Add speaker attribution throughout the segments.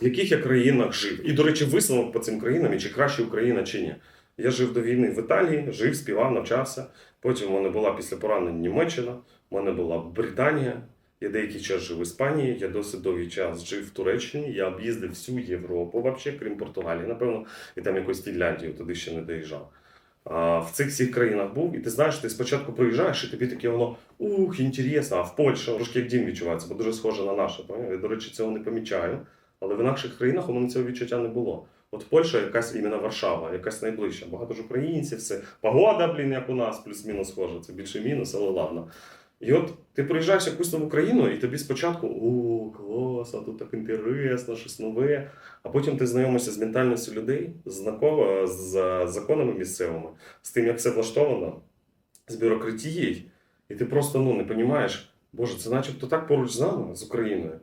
Speaker 1: в яких я країнах жив. І, до речі, висновок по цим країнам, чи краще Україна, чи ні. Я жив до війни в Італії, жив, співав, навчався. Потім в мене була після поранень Німеччина, в мене була Британія. Я деякий час жив в Іспанії, я досить довгий час жив в Туреччині. Я об'їздив всю Європу, взагалі, крім Португалії, напевно, і там якусь Фінляндію, туди ще не доїжджав. А, в цих всіх країнах був, і ти знаєш, ти спочатку приїжджаєш, і тобі таке воно ух, інтересно, а в Польщі трошки як дім відчувається, бо дуже схоже на наше. Я, до речі, цього не помічаю. Але в інакших країнах у мене цього відчуття не було. От Польща якась іменно Варшава, якась найближча. Багато ж українців, все. Погода, блін, як у нас, плюс-мінус схоже. Це більше мінус, але ладно. І от ти приїжджаєш якусь нову країну, і тобі спочатку о, клас, а тут так інтересно, щось нове. А потім ти знайомишся з ментальністю людей, знакомо з е, законами місцевими, з тим, як все влаштовано, з бюрократією, і ти просто ну, не розумієш, боже, це начебто так поруч з нами, з Україною.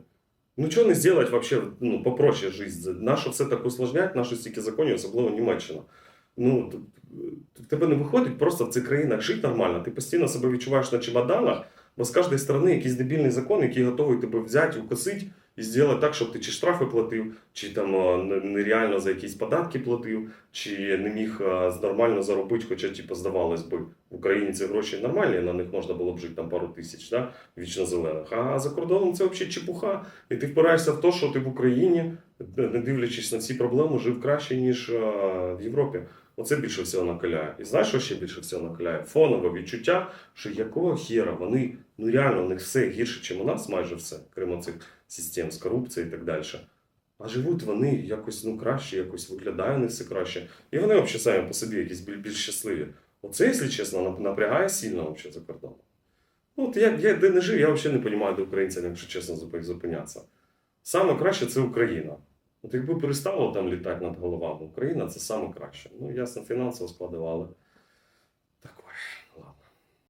Speaker 1: Ну, чого не зробити вообще, ну, попроще життя? Нащо все так усложнять, нащо стільки законів, особливо Німеччина. Ну, тебе не виходить просто в цих країнах жити нормально. Ти постійно себе відчуваєш на чемоданах, бо з кожної сторони якийсь дебільний закон, який готовий тебе взяти, укосити і зробити так, щоб ти чи штрафи платив, чи там нереально за якісь податки платив, чи не міг нормально заробити, хоча, типу, здавалось би, в Україні ці гроші нормальні, на них можна було б жити там пару тисяч, да? вічно зелених. А за кордоном це взагалі чепуха. І ти впираєшся в те, що ти в Україні, не дивлячись на ці проблеми, жив краще, ніж в Європі. Оце більше всього накаляє. І знаєш, що ще більше всього накаляє? Фонове відчуття, що якого хера вони, ну реально, у них все гірше, ніж у нас, майже все, крім цих систем з корупцією і так далі. А живуть вони якось ну, краще, якось виглядає них все краще. І вони взагалі самі по собі якісь більш, більш щасливі. Оце, якщо чесно, напрягає сильно взагалі за кордоном. Ну, от я, я де не жив, я взагалі не розумію, де українцям, якщо чесно, зупинятися. Саме краще це Україна. От якби перестало там літати над головами, Україна це саме краще. Ну, ясно, фінансово складували.